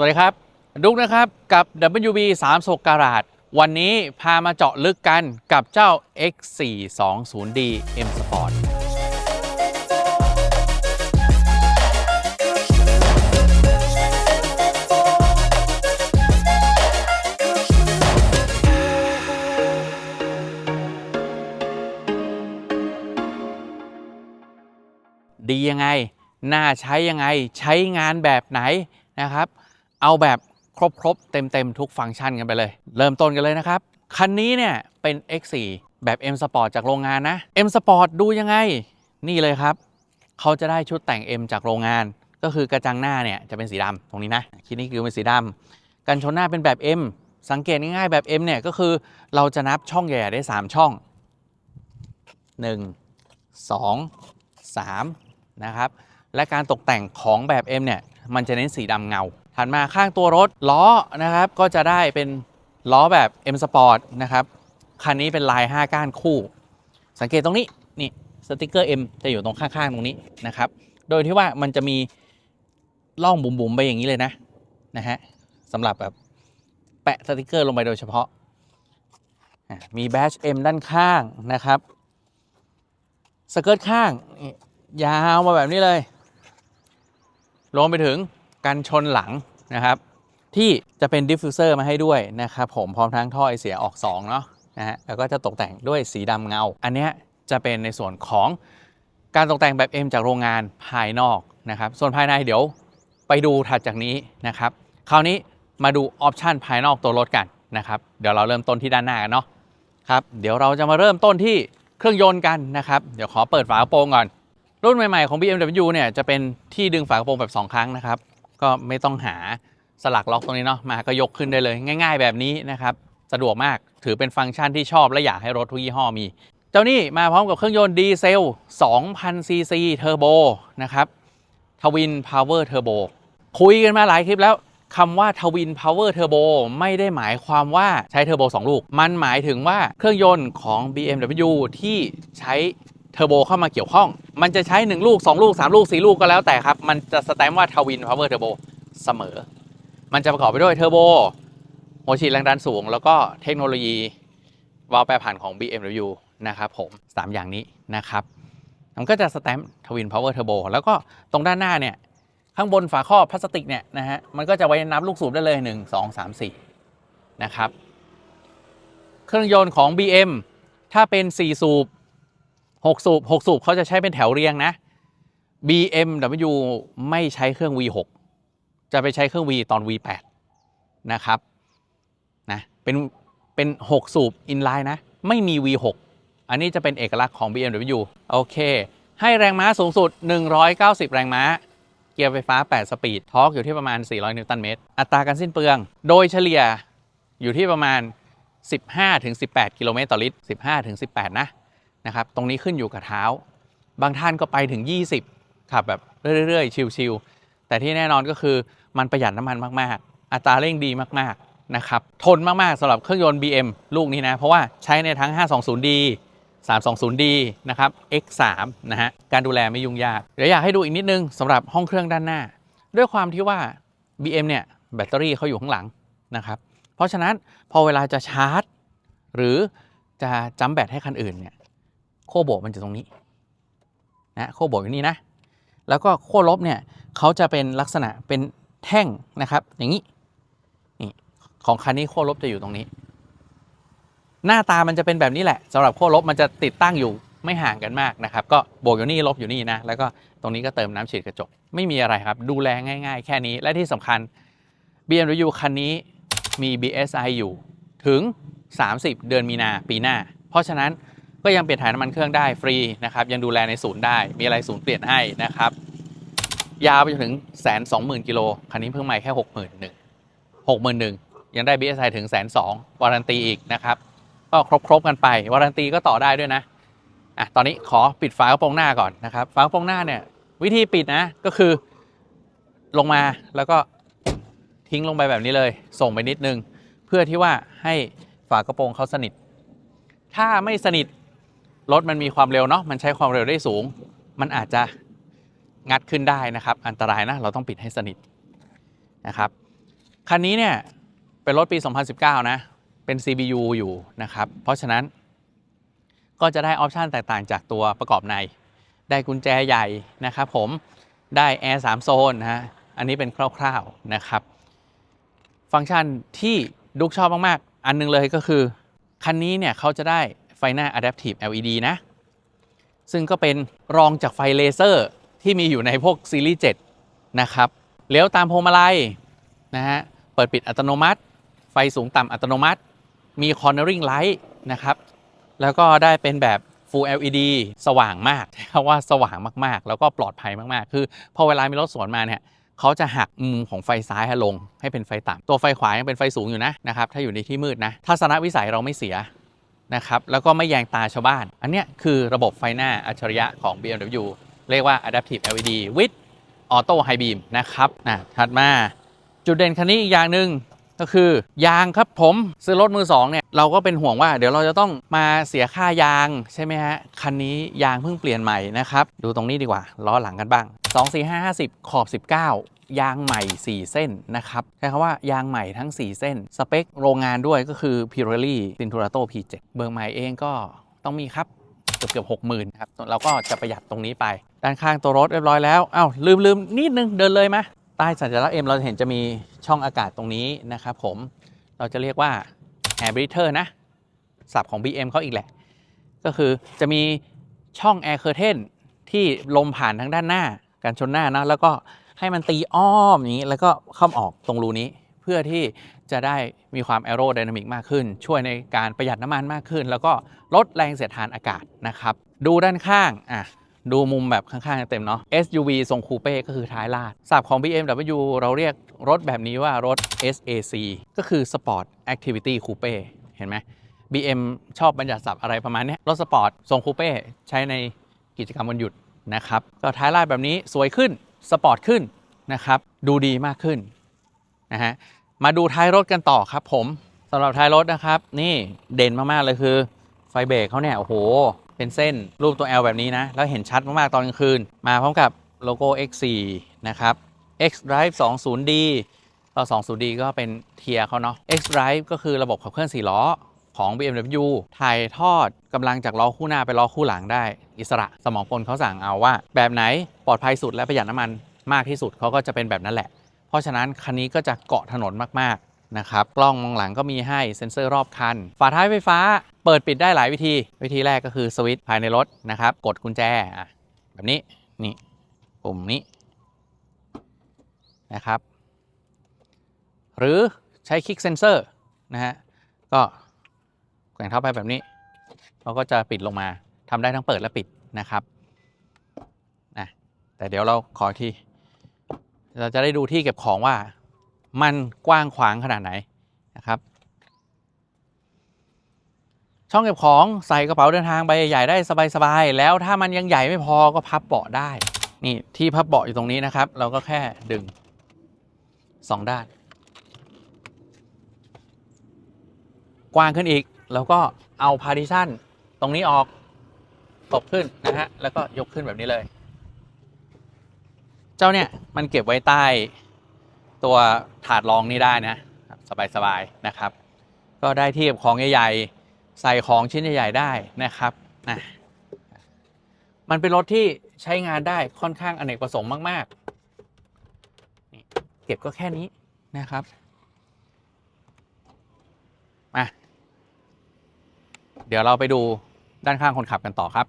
สวัสดีครับดุกนะครับกับ WB 3 6การาดวันนี้พามาเจาะลึกกันกับเจ้า X420D M Sport ดียังไง น่าใช้ยังไง ใช้งานแบบไหนนะครับ เอาแบบครบครบๆเต็มเต็มๆทุกฟังก์ชันกันไปเลย เริ่มต้นกันเลยนะครับ คันนี้เนี่ยเป็น X4 แบบ M Sport จากโรงงานนะ M Sport ดูยังไง นี่เลยครับ เขาจะได้ชุดแต่ง M จากโรงงาน ก็คือกระจังหน้าเนี่ยจะเป็นสีดำตรงนี้นะคิดนี่คือเป็นสีดำกันชนหน้าเป็นแบบ M สังเกตง่ายๆแบบ M เนี่ยก็คือเราจะนับช่องแหย่ได้ 3 ช่อง 1 2 3 นะครับ และการตกแต่งของแบบ M เนี่ยมันจะเน้นสีดำเงา ถัดมาข้างตัวรถล้อนะครับก็จะได้เป็นล้อแบบ M Sport นะครับคันนี้เป็นลาย 5 ก้านคู่ สังเกตตรงนี้นี่สติกเกอร์ M จะอยู่ตรงข้างๆตรงนี้นะครับโดยที่ว่ามันจะมีร่องบุ๋มๆไปอย่างนี้เลยนะนะฮะสำหรับแบบแปะสติกเกอร์ลงไปโดยเฉพาะ มีแบช M ด้านข้างนะครับสเกิร์ตข้างยาวมาแบบนี้เลยรวมไปถึง กันชนหลังนะครับ ที่จะเป็นดิฟฟิวเซอร์มาให้ด้วยนะครับผมพร้อมทั้งท่อไอเสียออก2เนาะนะฮะแล้วก็จะตกแต่งด้วยสีดำเงา อันนี้จะเป็นในส่วนของการตกแต่งแบบ M จากโรงงานภายนอกนะครับส่วนภายในเดี๋ยวไปดูถัดจากนี้นะครับคราวนี้มาดูออปชันภายนอกตัวรถกันนะครับเดี๋ยวเราเริ่มต้นที่ด้านหน้ากันเนาะครับเดี๋ยวเราจะมาเริ่มต้นที่เครื่องยนต์กันนะครับเดี๋ยวขอเปิดฝากระโปรงก่อน รุ่นใหม่ๆของ BMW เนี่ยจะเป็นที่ดึงฝากระโปรงแบบ 2 ครั้งนะครับ ก็ไม่ต้องหาสลักล็อกตรงนี้เนาะมาก็ยกขึ้นได้เลย ง่าย ๆ แบบนี้นะครับ สะดวกมากถือเป็นฟังก์ชันที่ชอบและอยากให้รถทุกยี่ห้อมี เจ้านี่มาพร้อมกับเครื่องยนต์ดีเซล 2,000 ซีซีเทอร์โบนะครับทวินพาวเวอร์เทอร์โบคุยกันมาหลายคลิปแล้วคำว่าทวินพาวเวอร์เทอร์โบไม่ได้หมายความว่าใช้เทอร์โบ2 ลูก มันหมายถึงว่าเครื่องยนต์ของ BMW ที่ใช้ ทอร์โบเข้ามาเกี่ยวข้อง มันจะใช้ 1 ลูก 2 ลูก 3 ลูก 4 ลูกก็แล้วแต่ครับ มันจะสแตมป์ว่าทวินพาวเวอร์เทอร์โบเสมอ มันจะประกอบไปด้วยเทอร์โบหัวฉีดแรงดันสูง แล้วก็เทคโนโลยีวาล์วแปรผันของ BMW นะครับผม 3 อย่างนี้นะครับ มันก็จะสแตมป์ทวินพาวเวอร์เทอร์โบแล้วก็ตรงด้านหน้าเนี่ย ข้างบนฝาครอบพลาสติกเนี่ยนะฮะ มันก็จะไว้นับลูกสูบได้เลย 1 2 3 4 นะครับ เครื่องยนต์ของ BM ถ้าเป็น 4 สูบ 6 สูบ 6 สูบเขาจะใช้เป็นแถวเรียงนะ BMW ไม่ใช้เครื่อง V6 จะไปใช้เครื่อง V ตอน V8 นะครับนะเป็นเป็น 6 สูบอินไลน์นะ ไม่มี V6 อันนี้จะเป็นเอกลักษณ์ของ BMW โอเค ให้แรงม้าสูงสุด 190 แรงม้า เกียร์ไฟฟ้า 8 สปีด ทอร์กอยู่ที่ประมาณ 400 นิวตันเมตร อัตราการสิ้นเปลือง โดยเฉลี่ยอยู่ที่ประมาณ 15-18 กิโลเมตรต่อลิตร 15-18 นะ นะครับ ตรงนี้ขึ้นอยู่กับเท้า บางท่านก็ไปถึง 20 ขับแบบเรื่อยๆ ชิลๆแต่ที่แน่นอนก็คือมันประหยัดน้ำมันมากๆ อัตราเร่งดีมากๆนะครับ ทนมากๆสำหรับเครื่องยนต์ BM ลูกนี้นะ เพราะว่าใช้ในทั้ง 520D 320D นะครับ X3 นะฮะ การดูแลไม่ยุ่งยาก เดี๋ยวอยากให้ดูอีกนิดนึงสำหรับห้องเครื่องด้านหน้า ด้วยความที่ว่า BM เนี่ยแบตเตอรี่เขาอยู่ข้างหลังนะครับ เพราะฉะนั้นพอเวลาจะชาร์จ หรือจะจัมแบตให้คันอื่นเนี่ย โคโบกมันจะตรงนี้นะโคโบกอยู่นี่นะ แล้วก็โค้ลบเนี่ยเขาจะเป็นลักษณะเป็นแท่งนะครับ อย่างนี้นี่ของคันนี้โค้ลบจะอยู่ตรงนี้ หน้าตามันจะเป็นแบบนี้แหละสำหรับโค้ลบมันจะติดตั้งอยู่ไม่ห่างกันมากนะครับ ก็บวกอยู่นี่ลบอยู่นี่นะ แล้วก็ตรงนี้ก็เติมน้ำฉีดกระจก ไม่มีอะไรครับ ดูแลง่ายๆ แค่นี้ และที่สำคัญ BMW คันนี้มี BSI อยู่ถึง 30 เดือนมีนาปีหน้า เพราะฉะนั้น ก็ยังเปลี่ยนถ่ายน้ำมันเครื่องได้ฟรีนะครับยังดูแลในศูนย์ได้มีอะไรศูนย์เปลี่ยนให้นะครับยาวไปจนถึงแสนสองหมื่นกิโลคันนี้เพิ่งใหม่แค่หกหมื่นหนึ่งหกหมื่นหนึ่งยังได้ BSI ถึงแสนสองวารันตีอีกนะครับก็ครบครบๆกันไปวารันตีก็ต่อได้ด้วยนะอะตอนนี้ขอปิดฝากระโปรงหน้าก่อนนะครับฝากระโปรงหน้าเนี่ยวิธีปิดนะก็คือลงมาแล้วก็ทิ้งลงไปแบบนี้เลย ส่งไปนิดนึง เพื่อที่ว่าให้ฝากระโปรงเขาสนิท ถ้าไม่สนิท รถมันมีความเร็วเนาะมันใช้ความเร็วได้สูง มันอาจจะงัดขึ้นได้นะครับ อันตรายนะเราต้องปิดให้สนิทนะครับคันนี้เนี่ยเป็นรถปี 2019 นะ เป็น CBU อยู่นะครับ เพราะฉะนั้นก็จะได้ออปชันแตกต่างจากตัวประกอบใน ได้กุญแจใหญ่นะครับผมได้แอร์3โซนนะฮะอันนี้เป็นคร่าวๆนะครับ ฟังก์ชันที่ดุกชอบมากๆ อันหนึงเลยก็คือ คันนี้เนี่ยเขาจะได้ ไฟหน้า Adaptive LED นะ ซึ่งก็เป็นรองจากไฟเลเซอร์ที่มีอยู่ในพวกซีรีส์7นะครับเลี้ยวตามพวงมาลัยนะฮะเปิดปิดอัตโนมัติ ไฟสูงต่ำอัตโนมัติ มี cornering light นะครับ แล้วก็ได้เป็นแบบ Full LED สว่างมากใช้ว่าสว่างมากๆ แล้วก็ปลอดภัยมากๆ คือพอเวลามีรถสวนมาเนี่ยเขาจะหักมุมของไฟซ้ายลงให้เป็นไฟต่ำตัวไฟขวายังเป็นไฟสูงอยู่นะนะครับ ถ้าอยู่ในที่มืดนะทัศนวิสัยเราไม่เสีย นะครับแล้วก็ไม่แยงตาชาวบ้าน อันเนี้ยคือระบบไฟหน้าอัจฉริยะของ BMW เรียกว่า Adaptive LED with Auto High Beam นะครับอะถัดมาจุดเด่นคันนี้อีกอย่างหนึ่งก็คือยางครับผมซื้อรถมือสองเนี่ยเราก็เป็นห่วงว่าเดี๋ยวเราจะต้องมาเสียค่ายางใช่ไหมฮะ คันนี้ยางเพิ่งเปลี่ยนใหม่นะครับ ดูตรงนี้ดีกว่า ล้อหลังกันบ้าง 2 4 5 50 ขอบ 19 ยางใหม่ 4 เส้นนะครับใช้คำว่ายางใหม่ทั้ง 4 เส้น สเปคโรงงานด้วยก็คือ Pirelli Cinturato P7 เบอร์ใหม่เองก็ต้องมีครับเกือบเกือบหกหมื่นครับเราก็จะประหยัดตรงนี้ไป ด้านข้างตัวรถเรียบร้อยแล้วอ้าวลืมลืมนิดนึงเดินเลยไหมใต้สัญลักษณ์ M เราจะเห็นจะมีช่องอากาศตรงนี้นะครับผมเราจะเรียกว่า air breather นะศัพท์ของ BM เขาอีกแหละ ก็คือจะมีช่อง air curtain ที่ลมผ่านทางด้านหน้า การชนหน้านะแล้วก็ ให้มันตีอ้อมอย่างนี้ แล้วก็เข้าออกตรงรูนี้ เพื่อที่จะได้มีความ a e r o d y n a m i c มากขึ้น ช่วยในการประหยัดน้ำมันมากขึ้น แล้วก็ลดแรงเสียดทานอากาศนะครับ ดูด้านข้างอะดูมุมแบบข้างๆเต็มเนาะ SUV ทรงคูเป้ก็คือท้ายลาดศัพท์ของ BMW เราเรียกรถแบบนี้ว่ารถ SAC ก็คือ Sport Activity Coupe เห็นไหม BM ชอบบัญญัติศัพท์อะไรประมาณนี้รถสปอร์ตทรงคูเป้ใช้ในกิจกรรมวันหยุดนะครับ ก็ท้ายลาดแบบนี้สวยขึ้น สปอร์ตขึ้นนะครับ ดูดีมากขึ้นนะฮะมาดูท้ายรถกันต่อครับผมสำหรับท้ายรถนะครับ นี่เด่นมากๆเลยคือ ไฟเบรกเขาเนี่ยโอ้โห เป็นเส้นรูปตัว L แบบนี้นะ แล้วเห็นชัดมากๆตอนกลางคืน มาพร้อมกับโลโก้ X4 นะครับ X Drive 20D ก็ 20D ก็เป็นเทียร์เขาเนาะ X Drive ก็คือระบบขับเคลื่อน4ล้อของ BMW ถ่ายทอด กำลังจากล้อคู่หน้าไปล้อคู่หลังได้ อิสระสมองกลเขาสั่งเอาว่า แบบไหนปลอดภัยสุดและประหยัดน้ำมันมากที่สุดเขาก็จะเป็นแบบนั้นแหละ เพราะฉะนั้นคันนี้ก็จะเกาะถนนมากๆนะครับกล้องมองหลังก็มีให้เซ็นเซอร์รอบคัน ฝาท้ายไฟฟ้าเปิดปิดได้หลายวิธี วิธีแรกก็คือสวิตช์ภายในรถนะครับ กดกุญแจอะแบบนี้นี่ปุ่มนี้นะครับ หรือใช้คลิกเซนเซอร์นะฮะก็แกว่งเท้าไปแบบนี้ เขาก็จะปิดลงมาทำได้ทั้งเปิดและปิดนะครับนะแต่เดี๋ยวเราขออีกทีเราจะได้ดูที่เก็บของว่ามันกว้างขวางขนาดไหนนะครับ ช่องเก็บของใส่กระเป๋าเดินทางใบใหญ่ได้สบายๆแล้วถ้ามันยังใหญ่ไม่พอก็พับเบาะได้ นี่ที่พับเบาะอยู่ตรงนี้นะครับ เราก็แค่ดึงสองด้าน กว้างขึ้นอีก แล้วก็เอาพาร์ติชัน ตรงนี้ออกตบขึ้นนะฮะ แล้วก็ยกขึ้นแบบนี้เลย เจ้าเนี่ยมันเก็บไว้ใต้ตัวถาดรองนี่ได้นะ สบายๆนะครับ ก็ได้ที่เก็บของใหญ่ๆ ใส่ของชิ้นใหญ่ๆได้นะครับนะมันเป็นรถที่ใช้งานได้ค่อนข้างอเนกประสงค์มากๆ เก็บก็แค่นี้นะครับมาเดี๋ยวเราไปดู ด้านข้างคนขับกันต่อครับ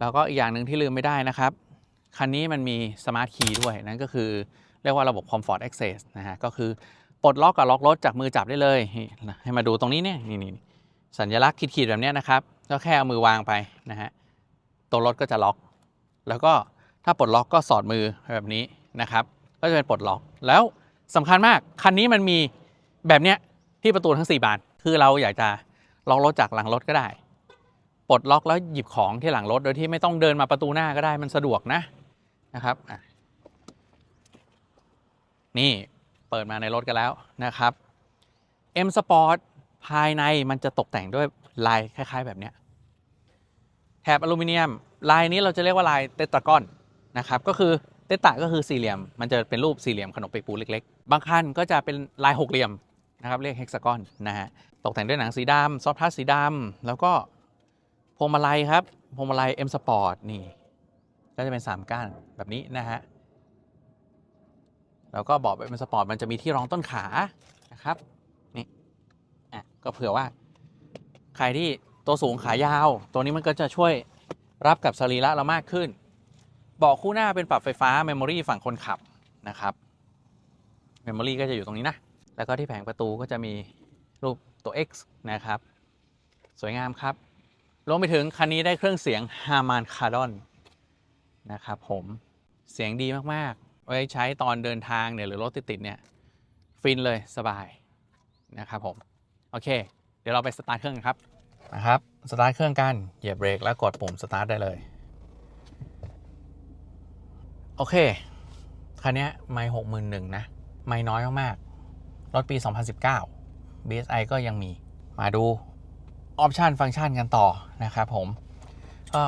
แล้วก็อีกอย่างหนึ่งที่ลืมไม่ได้นะครับ คันนี้มันมีสมาร์ทคีย์ด้วย นั่นก็คือเรียกว่าระบบ Comfort Access นะฮะ ก็คือปลดล็อกกับล็อกรถจากมือจับได้เลย ให้มาดูตรงนี้เนี่ยนี่นี่สัญลักษณ์ขีดๆแบบนี้นะครับ ก็แค่เอามือวางไปนะฮะ ตัวรถก็จะล็อก แล้วก็ถ้าปลดล็อกก็สอดมือแบบนี้นะครับ ก็จะเป็นปลดล็อก แล้วสำคัญมาก คันนี้มันมีแบบเนี้ยที่ประตูทั้ง 4 บาน คือเราอยากจะล็อกรถจากหลังรถก็ได้ ปลดล็อกแล้วหยิบของที่หลังรถโดยที่ไม่ต้องเดินมาประตูหน้าก็ได้มันสะดวกนะนะครับนี่เปิดมาในรถกันแล้วนะครับ M Sport ภายในมันจะตกแต่งด้วยลายคล้าย ๆ แบบนี้แถบอลูมิเนียม ลายนี้เราจะเรียกว่าลายเตตรากอนนะครับก็คือเตตะก็คือสี่เหลี่ยม มันจะเป็นรูปสี่เหลี่ยมขนมเปียกปูเล็กๆ บางคันก็จะเป็นลายหกเหลี่ยมนะครับเรียกเฮกซากอนนะฮะตกแต่งด้วยหนังสีดำซอฟทัชสีดำแล้วก็ พวงมาลัยครับพวงมาลัย M Sport นี่ ก็จะเป็น 3 ก้านแบบนี้นะฮะ แล้วก็บอกเป็นสปอร์ตมันจะมีที่รองต้นขานะครับ นี่ อะ ก็เผื่อว่า ใครที่ตัวสูงขายาว ตัวนี้มันก็จะช่วยรับกับสรีระเรามากขึ้นเบาะคู่หน้าเป็นปรับไฟฟ้าเมมโมรีฝั่งคนขับนะครับเมมโมรีก็จะอยู่ตรงนี้นะ แล้วก็ที่แผงประตูก็จะมีรูปตัว X นะครับ สวยงามครับ รวมไปถึงคันนี้ได้เครื่องเสียง Harman Kardon นะครับผมเสียงดีมากๆ ไว้ใช้ตอนเดินทางเนี่ยหรือรถติดๆเนี่ยฟินเลยสบายนะครับผม โอเค เดี๋ยวเราไปสตาร์ทเครื่องกันครับนะครับสตาร์ทเครื่องกันเหยียบเบรกแล้วกดปุ่มสตาร์ทได้เลย โอเค คันนี้ไม่หกหมื่นหนึ่งนะ ไม่น้อยมากๆรถปี 2019 BSI ก็ยังมีมาดู ออปชันฟังก์ชันกันต่อนะครับผม ก็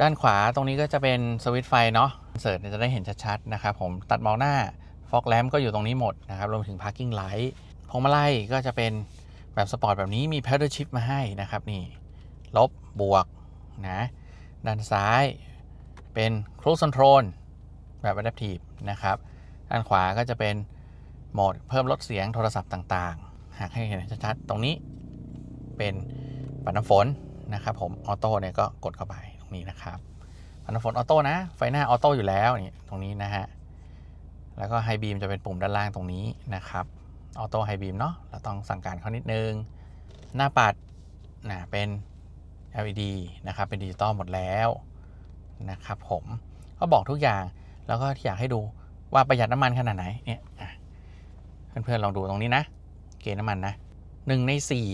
ด้านขวาตรงนี้ก็จะเป็นสวิตช์ไฟเนาะเสิร์ตจะได้เห็นชัดๆนะครับผมตัดมองหน้าฟอกแลมก็อยู่ตรงนี้หมดนะครับรวมถึง Parking Light พวงมาลัยก็จะเป็นแบบสปอร์ตแบบนี้มี Pedal Shift มาให้นะครับนี่ ลบบวกนะด้านซ้ายเป็น Cruise Control แบบ Adaptive นะครับ ด้านขวาก็จะเป็นโหมดเพิ่มลดเสียงโทรศัพท์ต่างๆ หากให้เห็นชัดๆตรงนี้ เป็นปัดน้ำฝนนะครับผมออโต้เนี่ยก็กดเข้าไปตรงนี้นะครับปัดน้ำฝนออโต้นะไฟหน้าออโต้อยู่แล้วนี่ตรงนี้นะฮะแล้วก็ไฮบีมจะเป็นปุ่มด้านล่างตรงนี้นะครับออโต้ไฮบีมเนาะเราต้องสั่งการเขานิดนึง หน้าปัดนะเป็น LED นะครับเป็นดิจิตอลหมดแล้วนะครับผมก็บอกทุกอย่างแล้วก็อยากให้ดูว่าประหยัดน้ำมันขนาดไหนเนี่ยอะเพื่อนๆลองดูตรงนี้นะ เกณฑ์น้ำมันนะหนึ่งในสี่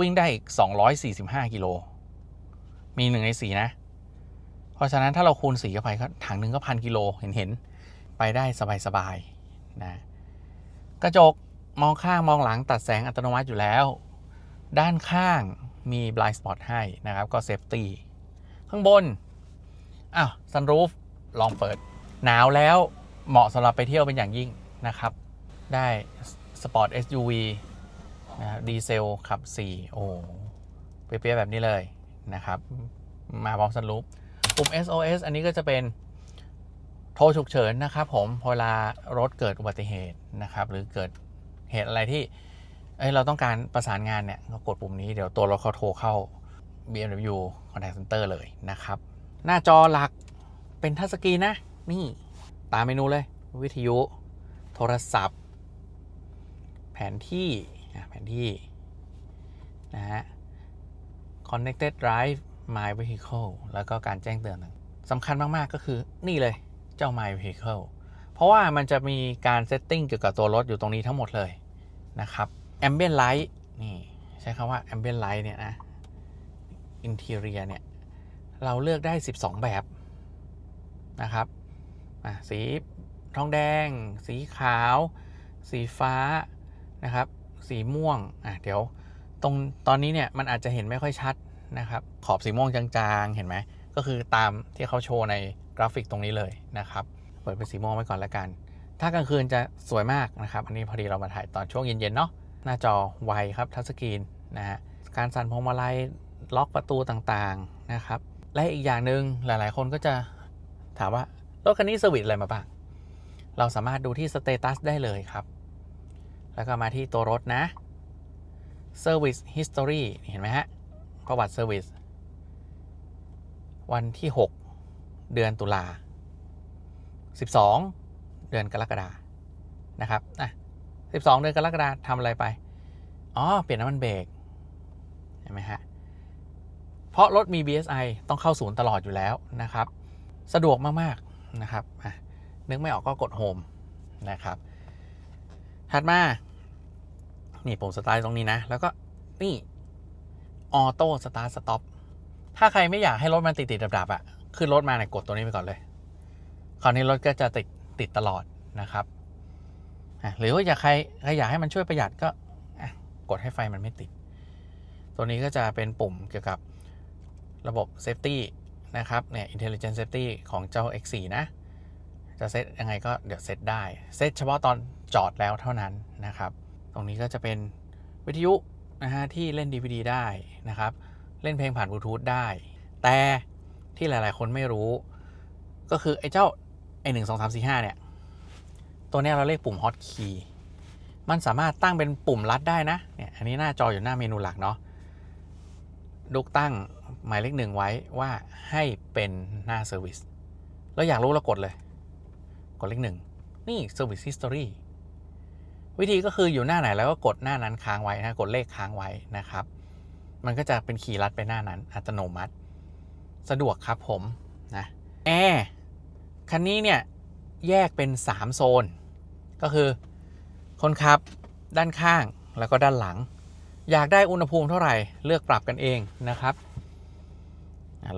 วิ่งได้อีก 245 กิโล มีหนึ่งในสี่นะ เพราะฉะนั้นถ้าเราคูณสี่เข้าไปก็ถังหนึ่งก็พันกิโลเห็นเห็นไปได้สบายๆนะ กระจกมองข้างมองหลังตัดแสงอัตโนมัติอยู่แล้ว ด้านข้างมี blind spot ให้นะครับ ก็ safety ข้างบน อ้าว sunroof ลองเปิด หนาวแล้วเหมาะสำหรับไปเที่ยวเป็นอย่างยิ่งนะครับ ได้ Sport SUV นะดีเซลขับ 4 โอ้เปี้ยๆแบบนี้เลยนะครับ มาพร้อม sunroof ปุ่ม SOS อันนี้ก็จะเป็นโทรฉุกเฉินนะครับผมเวลารถเกิดอุบัติเหตุนะครับ หรือเกิดเหตุอะไรที่เเราต้องการประสานงานเนี่ยก็กดปุ่มนี้เดี๋ยวตัวรถเขาโทรเข้า BMW Contact Center เลยนะครับ หน้าจอหลักเป็นทัชสกรีนนะ นี่ ตามเมนูเลย วิทยุ โทรศัพท์ แผนที่ แผนที่นะฮะ Connected Drive My Vehicle แล้วก็การแจ้งเตือนต่างสำคัญมาก ๆ ก็คือนี่เลยเจ้า My Vehicle เพราะว่ามันจะมีการเซตติ้งเกี่ยวกับตัวรถอยู่ตรงนี้ทั้งหมดเลยนะครับ Ambient Light นี่ใช้คำว่า Ambient Light เนี่ยนะ Interior เนี่ย เราเลือกได้ 12 แบบนะครับอะสีทองแดง สีขาว สีฟ้านะครับ สีม่วงอะเดี๋ยวตรงตอนนี้เนี่ยมันอาจจะเห็นไม่ค่อยชัดนะครับ ขอบสีม่วงจางๆ เห็นไหมก็คือตามที่เขาโชว์ในกราฟิกตรงนี้เลยนะครับ เปิดเป็นสีม่วงไว้ก่อนล้วกัน ถ้ากลางคืนจะสวยมากนะครับ อันนี้พอดีเรามาถ่ายตอนช่วงเย็นๆเนาะหน้าจอไวครับทัชสกรีนนะฮะการสั่นพวงมาลัยล็อกประตูต่างๆนะครับ และอีกอย่างหนึ่งหลายๆ คนก็จะถามว่ารถคันนี้เซอร์วิสอะไรมาบ้างเราสามารถดูที่สเตตัสได้เลยครับ แล้วก็มาที่ตัวรถนะ Service History เห็นไหมฮะ ประวัติ Service วันที่ 6 เดือนตุลา 12 เดือนกรกฎานะครับอะ12 เดือนกรกฎาทำอะไรไป อ๋อ เปลี่ยนน้ำมันเบรกเห็นไหมฮะ เพราะรถมี BSI ต้องเข้าศูนย์ตลอดอยู่แล้วนะครับ สะดวกมาก ๆ นะครับอะนึกไม่ออกก็กดโฮมนะครับ ถัดมา นี่ปุ่มสตาร์ทตรงนี้นะ แล้วก็นี่ออโต้สตาร์ทสต็อปถ้าใครไม่อยากให้รถมันติดติดดับดับๆอะขึ้นรถมาเนี่ยกดตัวนี้ไปก่อนเลย คราวนี้รถก็จะติดติดตลอดนะครับหรือว่าอยากใครใครอยากให้มันช่วยประหยัดก็กดให้ไฟมันไม่ติด ตัวนี้ก็จะเป็นปุ่มเกี่ยวกับระบบเซฟตี้นะครับเนี่ย intelligent safety ของเจ้า X4 นะ จะเซตยังไงก็เดี๋ยวเซตได้ เซตเฉพาะตอน จอดแล้วเท่านั้นนะครับ ตรงนี้ก็จะเป็นวิทยุนะฮะที่เล่น DVD ได้นะครับ เล่นเพลงผ่านบลูทูธได้ แต่ที่หลายๆ คนไม่รู้ ก็คือไอ้เจ้าไอ้หนึ่งสองสามสี่ห้าเนี่ย ตัวนี้เราเรียกปุ่ม Hot Key มันสามารถตั้งเป็นปุ่มลัดได้นะเนี่ยอันนี้หน้าจออยู่หน้าเมนูหลักเนาะลูกตั้งหมายเลขหนึ่งไว้ว่าให้เป็นหน้า Service แล้วอยากรู้เรากดเลย กดเลขหนึ่งนี่ Service History วิธีก็คืออยู่หน้าไหนแล้วก็กดหน้านั้นค้างไว้นะกดเลขค้างไว้นะครับ มันก็จะเป็นคีย์ลัดไปหน้านั้น อัตโนมัติ สะดวกครับผมนะแอร์คันนี้เนี่ยแยกเป็น 3 โซน ก็คือคนขับด้านข้างแล้วก็ด้านหลัง อยากได้อุณหภูมิเท่าไหร่เลือกปรับกันเองนะครับ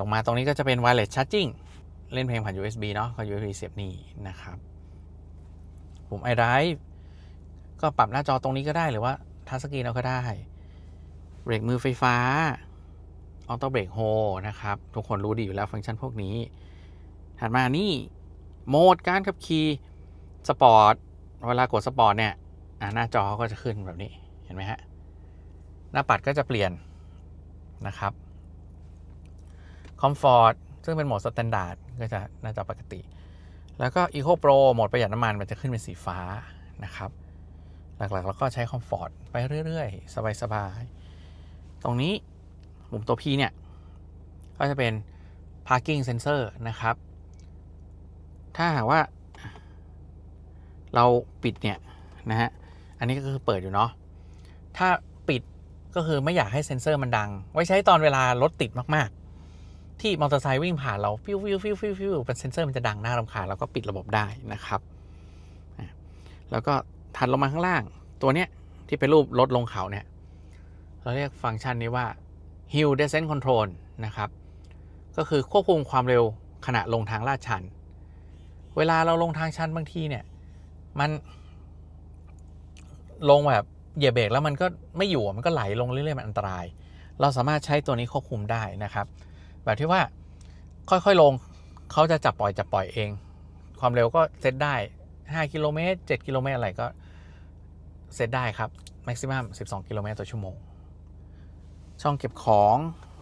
ลงมาตรงนี้ก็จะเป็น wireless charging เล่นเพลงผ่าน USB เนาะก็ USB เสียบนี่นะครับ ปุ่ม iDrive ก็ปรับหน้าจอตรงนี้ก็ได้หรือว่าทัชสกรีนเอาก็ได้ เบรกมือไฟฟ้า ออโต้เบรกโฮนะครับ ทุกคนรู้ดีอยู่แล้วฟังก์ชันพวกนี้ ถัดมานี่โหมดการขับขี่สปอร์ต เวลากดสปอร์ตเนี่ยหน้าจอเขาก็จะขึ้นแบบนี้ เห็นไหมฮะ หน้าปัดก็จะเปลี่ยนนะครับ คอมฟอร์ต ซึ่งเป็นโหมดสแตนดาร์ดก็จะหน้าจอปกติ แล้วก็ Eco Pro โหมดประหยัดน้ำมันมันจะขึ้นเป็นสีฟ้านะครับ หลักๆแล้วก็ใช้คอมฟอร์ตไปเรื่อยๆ สบายๆ ตรงนี้ปุ่มตัว P เนี่ย ก็จะเป็น parking sensor นะครับ ถ้าหากว่า เราปิดเนี่ยนะฮะ อันนี้ก็คือเปิดอยู่เนาะ ถ้าปิดก็คือไม่อยากให้เซ็นเซอร์มันดัง ไว้ใช้ตอนเวลารถติดมากๆ ที่มอเตอร์ไซค์วิ่งผ่านเราฟิวฟิวฟิวฟิวฟิวเป็นเซ็นเซอร์มันจะดังน่ารำคาญแล้วก็ปิดระบบได้นะครับ แล้วก็ ถัดลงมาข้างล่าง ตัวเนี้ยที่เป็นรูปรถลงเขาเนี่ยเราเรียกฟังก์ชันนี้ว่า hill descent control นะครับ ก็คือควบคุมความเร็วขณะลงทางลาดชัน เวลาเราลงทางชันบางทีเนี่ย มัน ลงแบบเหยียบเบรกแล้วมันก็ไม่อยู่มันก็ไหลลงเรื่อยๆมันอันตราย เราสามารถใช้ตัวนี้ควบคุมได้นะครับ แบบที่ว่าค่อยๆลงเขาจะจับปล่อยจับปล่อยเอง ความเร็วก็เซตได้ 5 กิโลเมตร7กิโลเมตรอะไรก็ เซตได้ครับ maximum 12 กิโลเมตรต่อชั่วโมง ช่องเก็บของ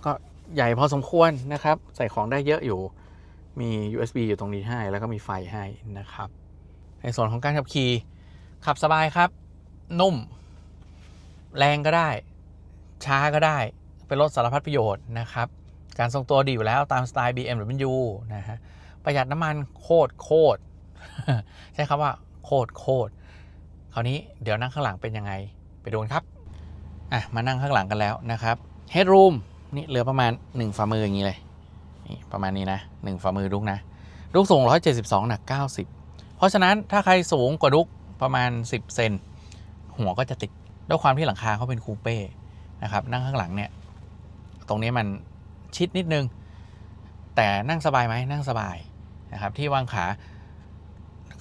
ก็ใหญ่พอสมควรนะครับ ใส่ของได้เยอะอยู่ มี USB อยู่ตรงนี้ให้ แล้วก็มีไฟให้นะครับ ในส่วนของการขับขี่ ขับสบายครับ นุ่ม แรงก็ได้ ช้าก็ได้ เป็นรถสารพัดประโยชน์นะครับ การทรงตัวดีอยู่แล้วตามสไตล์ BMW นะฮะ ประหยัดน้ำมันโคตรโคตรใช้คำว่าโคตรโคตร คราวนี้เดี๋ยวนั่งข้างหลังเป็นยังไงไปดูกันครับอะมานั่งข้างหลังกันแล้วนะครับ Headroom นี่เหลือประมาณ 1 ฝ่ามืออย่างนี้เลยนี่ประมาณนี้นะ 1 ฝ่ามือดุกนะดุกสูง 172 หนัก 90 เพราะฉะนั้นถ้าใครสูงกว่าดุกประมาณ 10 เซนหัวก็จะติดด้วยความที่หลังคาเขาเป็นคูเป้นะครับนั่งข้างหลังเนี่ยตรงนี้มันชิดนิดนึง แต่นั่งสบายไหมนั่งสบายนะครับที่วางขา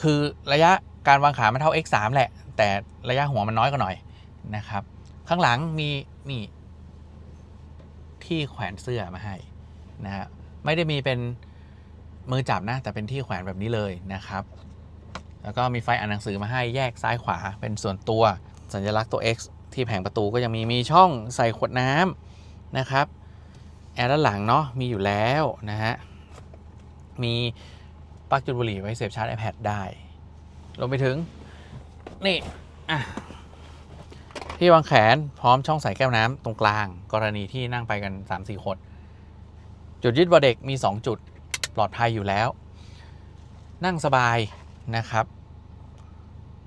คือระยะการวางขามันเท่า X3 แหละ แต่ระยะหัวมันน้อยกว่าหน่อยนะครับ ข้างหลังมีนี่ที่แขวนเสื้อมาให้นะฮะไม่ได้มีเป็นมือจับนะ แต่เป็นที่แขวนแบบนี้เลยนะครับ แล้วก็มีไฟอ่านหนังสือมาให้แยกซ้ายขวาเป็นส่วนตัวสัญลักษณ์ตัว X ที่แผงประตูก็ยังมีมีช่องใส่ขวดน้ำนะครับแอร์ด้านหลังเนาะมีอยู่แล้วนะฮะมีปลั๊กจุดบุหรี่ไว้เสียบชาร์จ iPad ได้รวมไปถึง นี่อะที่วางแขนพร้อมช่องใส่แก้วน้ำตรงกลาง กรณีที่นั่งไปกัน 3-4 คน จุดยึดบอเด็กมี 2 จุดปลอดภัยอยู่แล้ว นั่งสบายนะครับ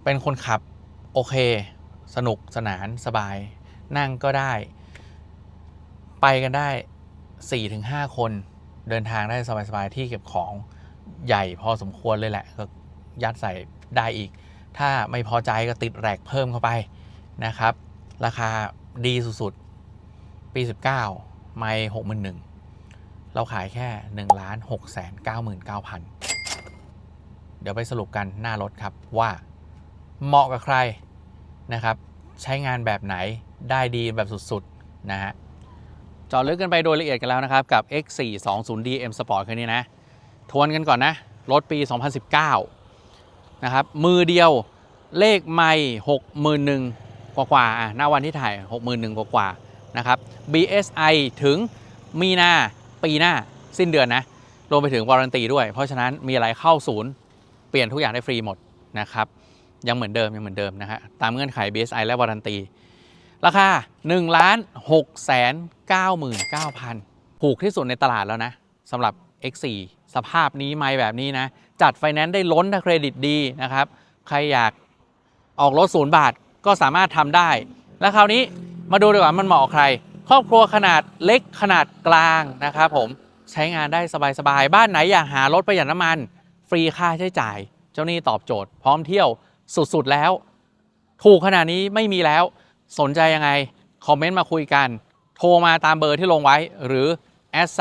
เป็นคนขับ โอเค สนุกสนานสบาย นั่งก็ได้ ไปกันได้ 4-5 คน เดินทางได้สบายๆที่เก็บของใหญ่พอสมควรเลยแหละก็ยัดใส่ได้อีก ถ้าไม่พอใจก็ติดแรกเพิ่มเข้าไปนะครับ ราคาดีสุดๆ ปี 19 ไม่หกหมื่นหนึ่งเราขายแค่1ล้าน6แสน9หมื่น9พันเดี๋ยวไปสรุปกันหน้ารถครับว่าเหมาะกับใครนะครับ ใช้งานแบบไหนได้ดีแบบสุดๆนะฮะจอดลึกกันไปโดยละเอียดกันแล้วนะครับ กับ X420D M Sport คันนี้นะ ทวนกันก่อนนะ รถปี 2019 นะครับมือเดียวเลขไม่61,000กว่ากว่าๆอะหน้าวันที่ถ่าย61,000กว่ากว่าๆนะครับ BSI ถึงมีนาปีหน้าสิ้นเดือนนะรวมไปถึงวารันตีด้วย เพราะฉะนั้นมีอะไรเข้าศูนย์ เปลี่ยนทุกอย่างได้ฟรีหมดนะครับยังเหมือนเดิมยังเหมือนเดิมนะฮะตามเงื่อนไข BSI และวารันตี ราคา1ล้าน6แสน99,000 ถูกที่สุดในตลาดแล้วนะสำหรับ X4 สภาพนี้ไม่แบบนี้นะ จัดไฟแนนซ์ได้ล้นถ้าเครดิตดีนะครับ ใครอยากออกรถศูนย์บาทก็สามารถทำได้ แล้วคราวนี้มาดูดีกว่ามันเหมาะกับใคร ครอบครัวขนาดเล็กขนาดกลางนะครับผมใช้งานได้สบายๆ บ้านไหนอยากหารถประหยัดน้ำมัน ฟรีค่าใช้จ่าย เจ้าหนี้ตอบโจทย์ พร้อมเที่ยวสุดๆแล้ว ถูกขนาดนี้ไม่มีแล้ว สนใจยังไง คอมเมนต์มาคุยกัน โทรมาตามเบอร์ที่ลงไว้ หรือแอดไซ